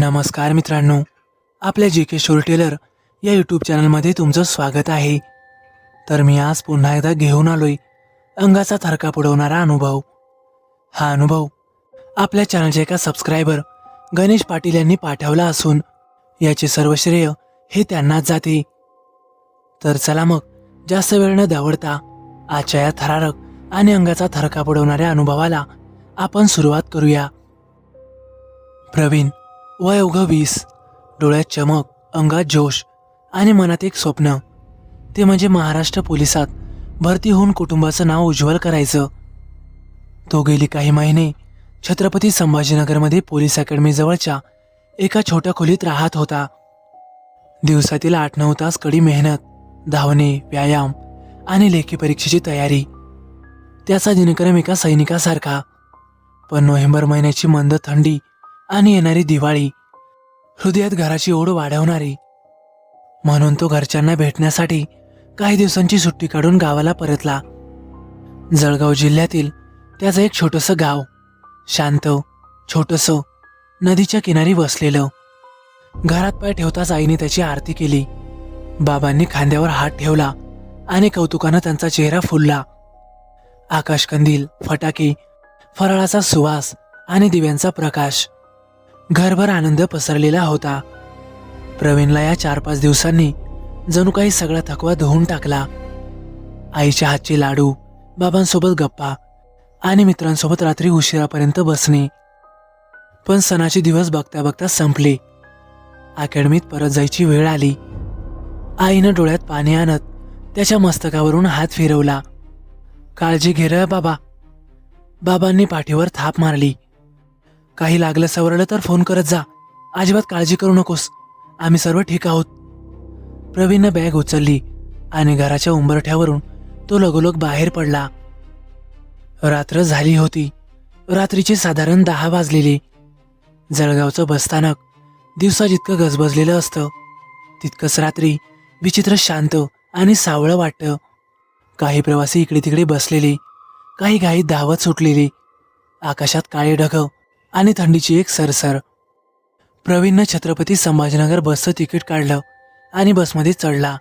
नमस्कार मित्रांनो आपल्या जी के शोर टेलर या यूट्यूब चॅनलमध्ये तुमचं स्वागत आहे. तर मी आज पुन्हा एकदा घेऊन आलोय अंगाचा थरका पुडवणारा अनुभव. हा अनुभव आपल्या चॅनलचे एका सबस्क्रायबर गणेश पाटील यांनी पाठवला असून याचे सर्व श्रेय हे त्यांनाच जाते. तर चला मग जास्त वेळ न दावडता आजच्या या थरारक आणि अंगाचा थरका पुडवणाऱ्या अनुभवाला आपण सुरुवात करूया. प्रवीण वय अवघं वीस डोळ्यात चमक अंगात जोश आणि मनात एक स्वप्न. ते म्हणजे महाराष्ट्र पोलिसात भरती होऊन कुटुंबाचं नाव उज्ज्वल करायचं. तो गेली काही महिने छत्रपती संभाजीनगरमध्ये पोलीस अकॅडमीजवळच्या एका छोट्या खोलीत राहत होता. दिवसातील आठ नऊ तास कडी मेहनत धावणे व्यायाम आणि लेखी परीक्षेची तयारी. त्याचा दिनक्रम एका सैनिकासारखा. पण नोव्हेंबर महिन्याची मंद थंडी आणि येणारी दिवाळी. हृदयात घराची ओढ वाढवणारी. म्हणून तो घरच्यांना भेटण्यासाठी काही दिवसांची सुट्टी काढून गावाला परतला. जळगाव जिल्ह्यातील त्याचं एक छोटंसं गाव शांत छोटंसं नदीच्या किनारी वसलेलं. घरात पाय ठेवताच आईने त्याची आरती केली. बाबांनी खांद्यावर हात ठेवला आणि कौतुकानं त्यांचा चेहरा फुलला. आकाशकंदील फटाके फराळाचा सुवास आणि दिव्यांचा प्रकाश. घरभर आनंद पसरलेला होता. प्रवीणला या चार पाच दिवसांनी जणू काही सगळा थकवा धुवून टाकला. आईच्या हातचे लाडू बाबांसोबत गप्पा आणि मित्रांसोबत रात्री उशिरापर्यंत बसणे. पण सणाचे दिवस बघता बघता संपले. अकॅडमीत परत जायची वेळ आली. आईनं डोळ्यात पाणी आणत त्याच्या मस्तकावरून हात फिरवला. काळजी घे बाबा. बाबांनी पाठीवर थाप मारली. काही लागलं सवरलं तर फोन करत जा. अजिबात काळजी करू नकोस. आम्ही सर्व ठीक आहोत. प्रवीणनं बॅग उचलली आणि घराच्या उंबरठ्यावरून तो लगोलग बाहेर पडला. रात्र झाली होती. रात्रीचे साधारण दहा वाजलेले. जळगावचं बसस्थानक दिवसा जितकं गजबजलेलं असतं. तितकंच रात्री विचित्र शांत आणि सावळं वाटतं. काही प्रवासी इकडे तिकडे बसलेले काही घाईत धावत सुटलेले. आकाशात काळे ढग आणि थंडीची एक सरसर. प्रवीणनं छत्रपती संभाजीनगर बसचं तिकीट काढलं आणि बसमध्ये चढला.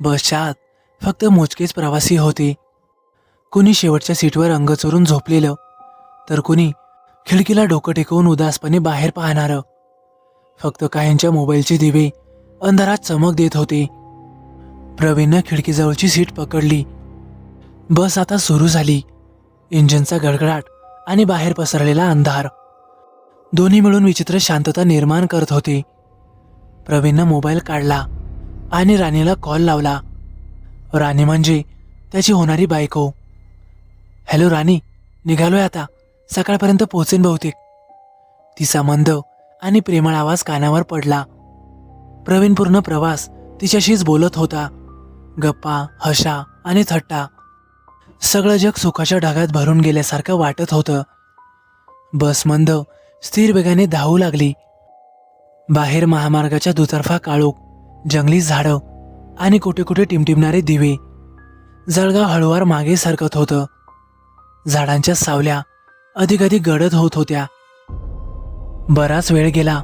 बसच्या आत फक्त मोजकेच प्रवासी होते. कुणी शेवटच्या सीटवर अंग चोरून झोपलेलं तर कुणी खिडकीला डोकं टेकवून उदासपणे बाहेर पाहणारं. फक्त काहींच्या मोबाईलचे दिवे अंधारात चमक देत होते. प्रवीणनं खिडकीजवळची सीट पकडली. बस आता सुरू झाली. इंजिनचा गडगडाट आणि बाहेर पसरलेला अंधार. दोन्ही मिळून विचित्र शांतता निर्माण करत होती. प्रवीणनं मोबाईल काढला आणि राणीला कॉल लावला. राणी म्हणजे त्याची होणारी बायको. हॅलो राणी निघालोय आता. सकाळपर्यंत पोहोचेन बहुतेक. तिचा मंद आणि प्रेमळ आवाज कानावर पडला. प्रवीण पूर्ण प्रवास तिच्याशीच बोलत होता. गप्पा हशा आणि थट्टा. सगळं जग सुखाच्या ढगात भरून गेल्यासारखं वाटत होतं. बस मंद स्थिर वेगाने धावू लागली. बाहेर महामार्गाच्या दुतर्फा काळोख जंगली झाडं आणि कुठे कुठे टिमटिमणारे दिवे. जळगाव हळूवार मागे सरकत होतं. झाडांच्या सावल्या अधिकाधिक अधिक गडद होत होत्या. बराच वेळ गेला.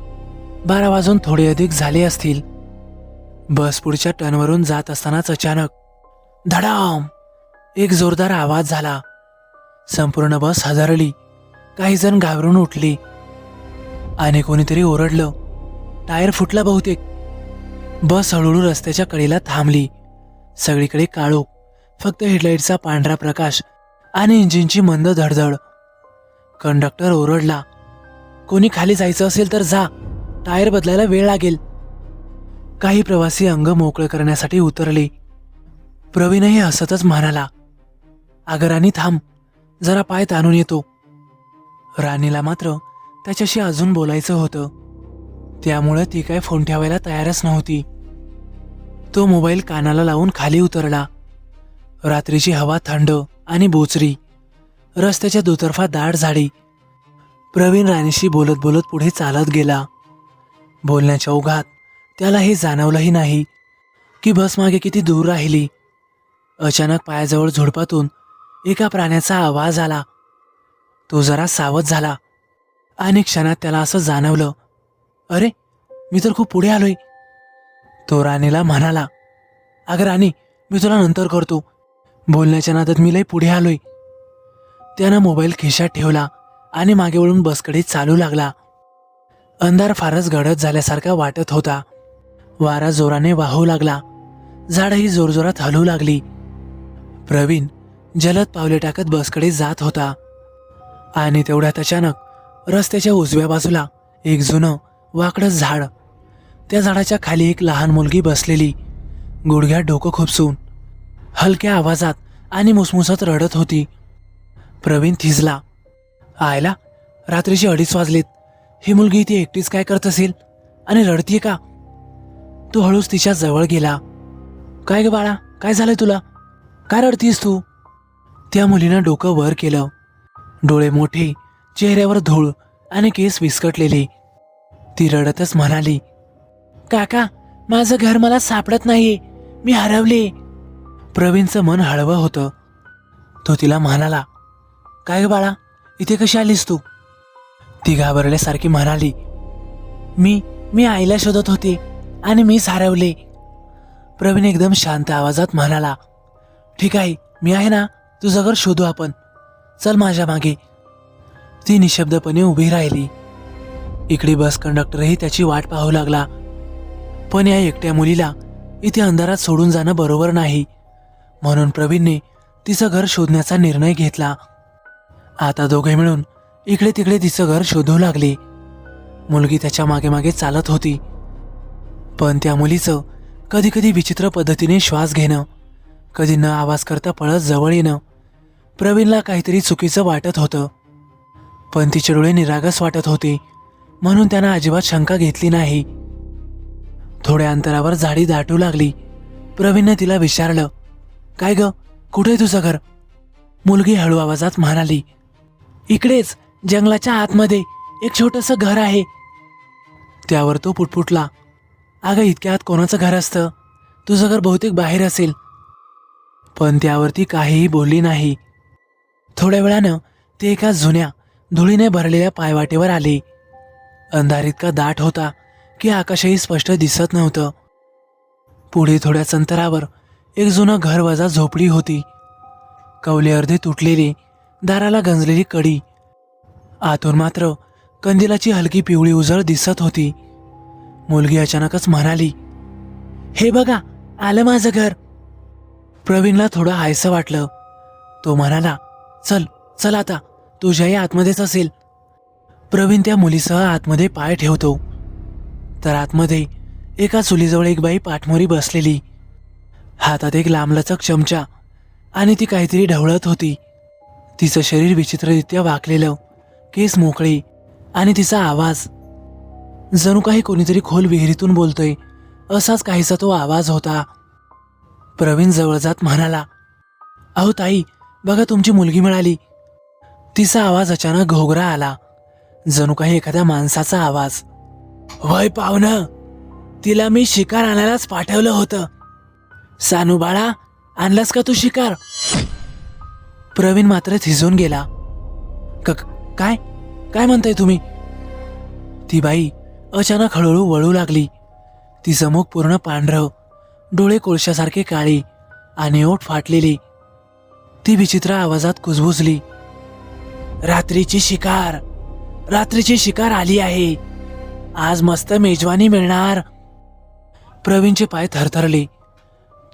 बारा वाजून थोडे अधिक झाले असतील. बस पुढच्या टर्नवरून जात असतानाच अचानक धडाम! एक जोरदार आवाज झाला. संपूर्ण बस हजारली. काही जण घाबरून उठली. आणि कोणीतरी ओरडलं. टायर फुटला बहुतेक. बस हळूहळू रस्त्याच्या कडेला थांबली. सगळीकडे काळोख. फक्त हेडलाईटचा पांढरा प्रकाश आणि इंजिनची मंद धडधड. कंडक्टर ओरडला. कोणी खाली जायचं असेल तर जा. टायर बदलायला वेळ लागेल. काही प्रवासी अंग मोकळं करण्यासाठी उतरले. प्रवीणही हसतच म्हणाला. अगं राणी थांब. जरा पाय ताणून येतो. राणीला मात्र त्याच्याशी अजून बोलायचं होतं. त्यामुळं ती काय फोन ठेवायला तयारच नव्हती. तो मोबाईल कानाला लावून खाली उतरला. रात्रीची हवा थंड आणि बोचरी. रस्त्याच्या दुतर्फा दाट झाडी. प्रवीण राणीशी बोलत बोलत पुढे चालत गेला. बोलण्याच्या ओघात त्याला हे जाणवलंही नाही की बस मागे किती दूर राहिली. अचानक पायाजवळ झुडपातून एका प्राण्याचा आवाज आला. तो जरा सावध झाला. आणि क्षणात त्याला असं जाणवलं अरे मी तर खूप पुढे आलोय. तो राणीला म्हणाला अगं राणी मी तुला नंतर करतो. बोलण्याच्या नादात मी लय पुढे आलोय. त्यानं मोबाईल खिशात ठेवला आणि मागे वळून बसकडे चालू लागला. अंधार फारच गडद झाल्यासारखा वाटत होता. वारा जोराने वाहू लागला. झाडही जोरजोरात हलू लागली. प्रवीण जलद पावले टाकत बसकडे जात होता. आणि तेवढ्यात अचानक रस्त्याच्या उजव्या बाजूला एक जुनं वाकडं झाड. त्या झाडाच्या खाली एक लहान मुलगी बसलेली. गुडघ्यात डोकं खुपसून हलक्या आवाजात आणि मुसमुसत रडत होती. प्रवीण थिजला आयला रात्रीचे अडीच वाजलेत. ही मुलगी ती एकटीच काय करत असेल? आणि रडतीये का? तो हळूच तिच्या जवळ गेला. काय ग बाळा? काय झालंय तुला? काय रडतीस तू? त्या मुलीनं डोकं वर केलं. डोळे मोठे चेहऱ्यावर धूळ आणि केस विस्कटलेले. ती रडतच म्हणाली काका माझं घर मला सापडत नाहीये. मी हरवले. प्रवीणचं मन हळवं होतं. तो तिला म्हणाला काय ग बाळा इथे कशी आलीस तू? ती घाबरल्यासारखी म्हणाली मी मी आईला शोधत होते आणि मीच हरवले. प्रवीण एकदम शांत आवाजात म्हणाला ठीक आहे मी आहे ना तुझं घर शोधू आपण. चल माझ्या मागे. ती निशब्दपणे उभी राहिली. इकडे बस कंडक्टरही त्याची वाट पाहू लागला. पण या एकट्या मुलीला इथे अंधारात सोडून जाणं बरोबर नाही. म्हणून प्रवीणने तिचं घर शोधण्याचा निर्णय घेतला. आता दोघे मिळून इकडे तिकडे तिचं घर शोधू लागले. मुलगी त्याच्यामागे मागे चालत होती. पण त्या मुलीचं कधी कधी विचित्र पद्धतीने श्वास घेणं कधी न आवाज करता पळत जवळ येणं प्रवीणला काहीतरी चुकीचं वाटत होतं. पण तिचे डोळे निरागस वाटत होते म्हणून त्यानं अजिबात शंका घेतली नाही. थोड्या अंतरावर झाडी दाटू लागली. प्रवीणने तिला विचारलं काय ग? कुठे तुझं घर? मुलगी हळू आवाजात म्हणाली इकडेच जंगलाच्या आतमध्ये एक छोटंसं घर आहे. त्यावर तो पुटपुटला अगं इतक्या आत कोणाचं घर असतं? तुझं घर बहुतेक बाहेर असेल. पण त्यावरती काहीही बोलली नाही. थोड्या वेळानं ते एका जुन्या धुळीने भरलेल्या पायवाटेवर आले. अंधार इतका दाट होता की आकाशही स्पष्ट दिसत नव्हतं. पुढे थोड्याच अंतरावर एक जुनं घर वजा झोपडी होती. कवले अर्धे तुटलेली दाराला गंजलेली कडी. आतून मात्र कंदिलाची हलकी पिवळी उजळ दिसत होती. मुलगी अचानकच म्हणाली हे बघा आलं माझं घर. प्रवीणला थोडं हायसं वाटलं. तो म्हणाला चल चल आता. तुझ्याही आतमध्येच असेल. प्रवीण त्या मुलीसह आतमध्ये पाय ठेवतो. तर आतमध्ये एका चुलीजवळ एक बाई पाठमोरी बसलेली. हातात एक लांबलचक चमचा आणि ती काहीतरी ढवळत होती. तिचं शरीर विचित्ररित्या वाकलेलं केस मोकळे आणि तिचा आवाज. जणू काही कोणीतरी खोल विहिरीतून बोलतोय असाच काहीसा तो आवाज होता. प्रवीण जवळ जात म्हणाला अहो ताई बघा तुमची मुलगी मिळाली. तिचा आवाज अचानक घोगरा आला. जणू काही एखाद्या माणसाचा आवाज. वय पाहुणं तिला मी शिकार आणायलाच पाठवलं होतं. सानू बाळा आणलास का तू शिकार? प्रवीण मात्र थिजून गेला. कक काय? काय म्हणताय तुम्ही? ती बाई अचानक हळूहळू वळू लागली. तिचं मुख पूर्ण पांढरं डोळे कोळशासारखे काळी आणि ओठ फाटलेली. ती विचित्र आवाजात कुजबुजली. रात्रीची शिकार. रात्रीची शिकार आली आहे. आज मस्त मेजवानी मिळणार. प्रवीणचे पाय थरथरले.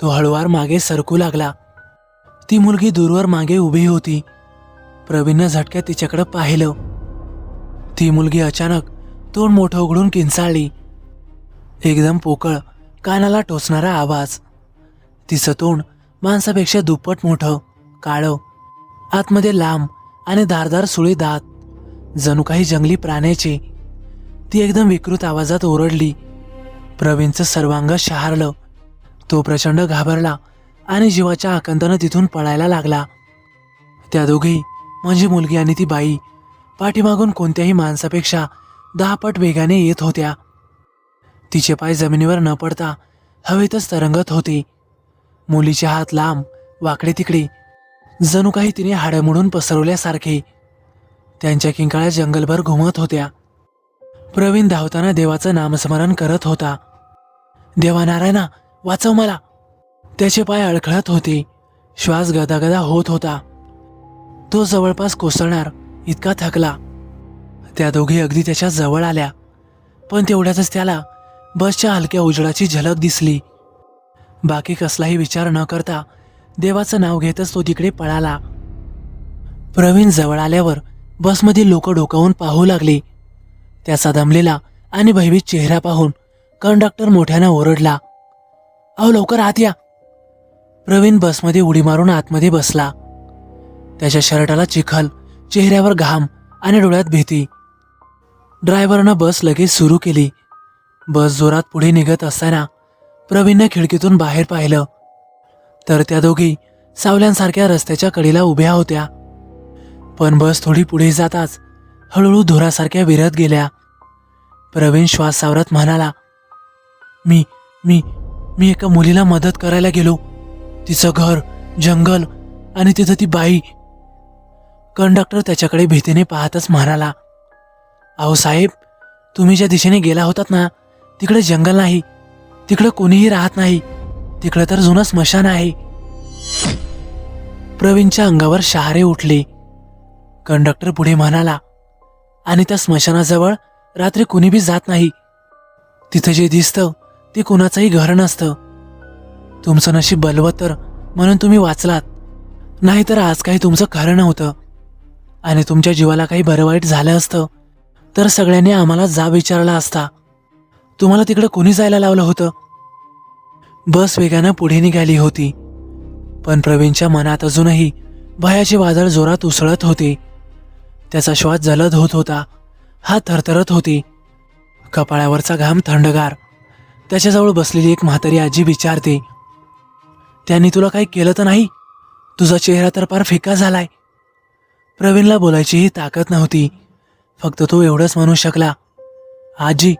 तो हळुवार मागे सरकू लागला. ती मुलगी दूरवर मागे उभी होती. प्रवीणनं झटक्यात तिच्याकडे पाहिलं. ती मुलगी अचानक तोंड मोठं उघडून किंचाळली. एकदम पोकळ कानाला टोचणारा आवाज. तिचं तोंड माणसापेक्षा दुप्पट मोठं. काळं आतमध्ये लांब आणि धारदार सुळे दात जणू काही जंगली प्राण्याचे. ती एकदम विकृत आवाजात ओरडली. प्रवीणचं सर्वांग शहारलं. तो प्रचंड घाबरला आणि जीवाच्या आकंतानं तिथून पळायला लागला. त्या दोघी म्हणजे मुलगी आणि ती बाई पाठीमागून कोणत्याही माणसापेक्षा दहा पट वेगाने येत होत्या. तिचे पाय जमिनीवर न पडता हवेतच तरंगत होते. मुलीचे हात लांब वाकडे तिकडे जणू काही तिने हाडं पसरवल्यासारखे. त्यांच्या किंकाळ्या जंगलभर घुमत होत्या. प्रवीण धावताना देवाचं नामस्मरण करत होता. देवा नारायणा वाचव मला. त्याचे पाय अडखळत होते. श्वास गदागदा होत होता. तो जवळपास कोसळणार इतका थकला. त्या दोघी अगदी त्याच्याजवळ आल्या. पण तेवढ्यातच त्याला बसच्या हलक्या उजळाची झलक दिसली. बाकी कसलाही विचार न करता देवाचं नाव घेतच तो तिकडे पळाला. प्रवीण जवळ आल्यावर बसमधील लोक डोकावून पाहू लागली. त्याचा दमलेला आणि भयभीत चेहरा पाहून कंडक्टर मोठ्यानं ओरडला. अहो लवकर आत या. प्रवीण बसमध्ये उडी मारून आतमध्ये बसला. त्याच्या शर्टाला चिखल चेहऱ्यावर घाम आणि डोळ्यात भीती. ड्रायव्हरनं बस लगेच सुरू केली. बस जोरात पुढे निघत असताना प्रवीणनं खिडकीतून बाहेर पाहिलं. तर त्या दोघी सावल्यांसारख्या रस्त्याच्या कडेला उभ्या होत्या. पण बस थोडी पुढे जाताच हळूहळू धुरासारख्या विरत गेल्या. प्रवीण श्वास सावरत म्हणाला मी मी मी एका मुलीला मदत करायला गेलो. तिचं घर जंगल आणि तिथं ती बाई. कंडक्टर त्याच्याकडे भीतीने पाहतच म्हणाला अहो साहेब तुम्ही ज्या दिशेने गेला होतात ना तिकडे जंगल नाही तिकडं कोणीही राहत नाही. तिकडं तर जुनं स्मशान आहे. प्रवीणच्या अंगावर शहारे उठले. कंडक्टर पुढे म्हणाला आणि त्या स्मशानाजवळ रात्री कुणी बी जात नाही. तिथं जे दिसतं ते कुणाचंही घर नसतं. तुमचं नशीब बलवत्तर म्हणून तुम्ही वाचलात. नाहीतर आज काही तुमचं खरं नव्हतं. आणि तुमच्या जीवाला काही बरं वाईट झालं असतं तर सगळ्यांनी आम्हाला जा विचारला असता. तुम्हाला तिकडे कोणी जायला लावलं होतं? बस वेगानं पुढे निघाली होती. पण प्रवीणच्या मनात अजूनही भयाचे वादळ जोरात उसळत होते. त्याचा श्वास जलद होत होता. हात थरथरत होती. कपाळावरचा घाम थंडगार. त्याच्याजवळ बसलेली एक म्हातारी आजी विचारते त्यांनी तुला काही केलं तर नाही? तुझा चेहरा तर फार फिका झालाय. प्रवीणला बोलायचीही ताकद नव्हती. फक्त तो एवढंच म्हणू शकला आजी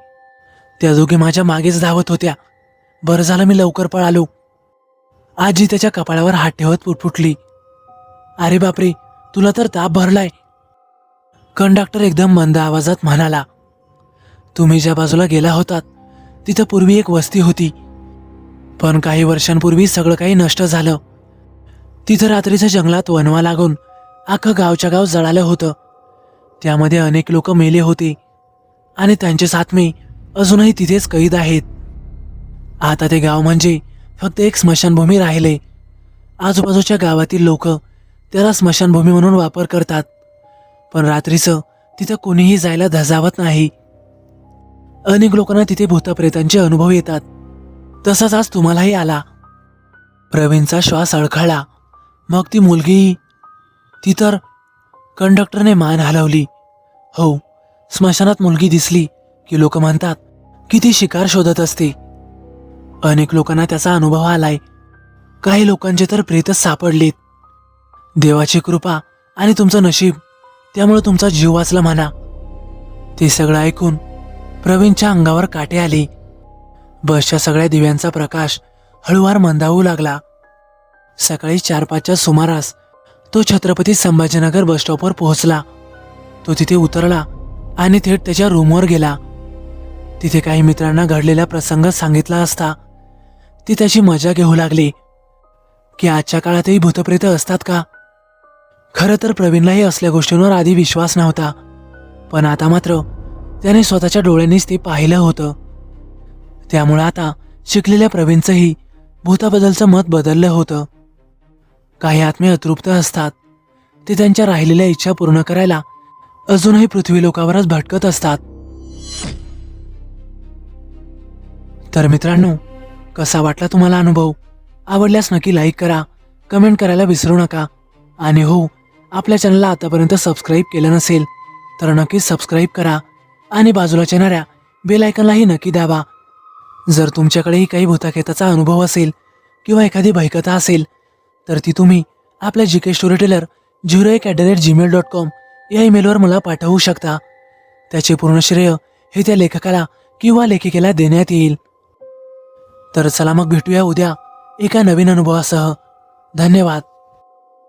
त्या दोघी माझ्या मागेच धावत होत्या. बरं झालं मी लवकर पळालो. आजी त्याच्या कपाळावर हात ठेवत पुटपुटली. अरे बापरे तुला तर ताप भरलाय. कंडक्टर एकदम मंद आवाजात म्हणाला तुम्ही ज्या बाजूला गेला होतात तिथं पूर्वी एक वस्ती होती. पण काही वर्षांपूर्वी सगळं काही नष्ट झालं. तिथं रात्रीच्या जंगलात वनवा लागून अख्खं गावच्या गाव जळालं होतं. त्यामध्ये अनेक लोक मेले होते आणि त्यांचे साथमे अजूनही तिथेच कैद आहेत. आता ते गाव म्हणजे फक्त एक स्मशानभूमी राहिले. आजूबाजूच्या गावातील लोक त्याला स्मशानभूमी म्हणून वापर करतात. पण रात्रीचं तिथं कोणीही जायला धजावत नाही. अनेक लोकांना तिथे भूतप्रेतांचे अनुभव येतात. तसाच आज तुम्हालाही आला. प्रवीणचा श्वास अडखळला. मग ती मुलगी ती तर कंडक्टरने मान हलवली. हो स्मशानात मुलगी दिसली की लोक म्हणतात की ती शिकार शोधत असते. अनेक लोकांना त्याचा अनुभव आलाय. काही लोकांचे तर प्रेतच सापडलेत. देवाची कृपा आणि तुमचं नशीब त्यामुळे तुमचा जीव वाचला म्हणा. ते सगळं ऐकून प्रवीणच्या अंगावर काटे आले. बसच्या सगळ्या दिव्यांचा प्रकाश हळूवार मंदावू लागला. सकाळी चार पाचच्या सुमारास तो छत्रपती संभाजीनगर बस स्टॉपवर पोहोचला. तो तिथे उतरला आणि थेट त्याच्या रूमवर गेला. तिथे काही मित्रांना घडलेला प्रसंग सांगितला असता ती त्याची मजा घेऊ लागली. की आजच्या काळातही भूतप्रेत असतात का? खरं तर प्रवीणलाही असल्या गोष्टींवर आधी विश्वास नव्हता. पण आता मात्र त्याने स्वतःच्या डोळ्यांनीच ते पाहिलं होतं. त्यामुळे आता शिकलेल्या प्रवीणचंही भूताबद्दलचं मत बदललं होतं. काही आत्मे अतृप्त असतात. ते त्यांच्या राहिलेल्या इच्छा पूर्ण करायला अजूनही पृथ्वी लोकावरच भटकत असतात. तर मित्रांनो कसा वाटला तुम्हाला अनुभव? आवडल्यास नक्की लाईक करा कमेंट करायला विसरू नका. आणि हो आपल्या चॅनलला आतापर्यंत सबस्क्राईब केलं नसेल तर नक्की सबस्क्राईब करा आणि बाजूला येणाऱ्या बेलायकनलाही नक्की दाबा. जर तुमच्याकडेही काही भूताखेताचा अनुभव असेल किंवा एखादी भयकथा असेल तर ती तुम्ही आपल्या G K story teller zero एक at the rate Gmail dot com या ईमेलवर मला पाठवू शकता. त्याचे पूर्ण श्रेय हे त्या लेखकाला किंवा लेखिकेला देण्यात येईल. तर चला मग भेटूया उद्या एका नवीन अनुभवासह. धन्यवाद.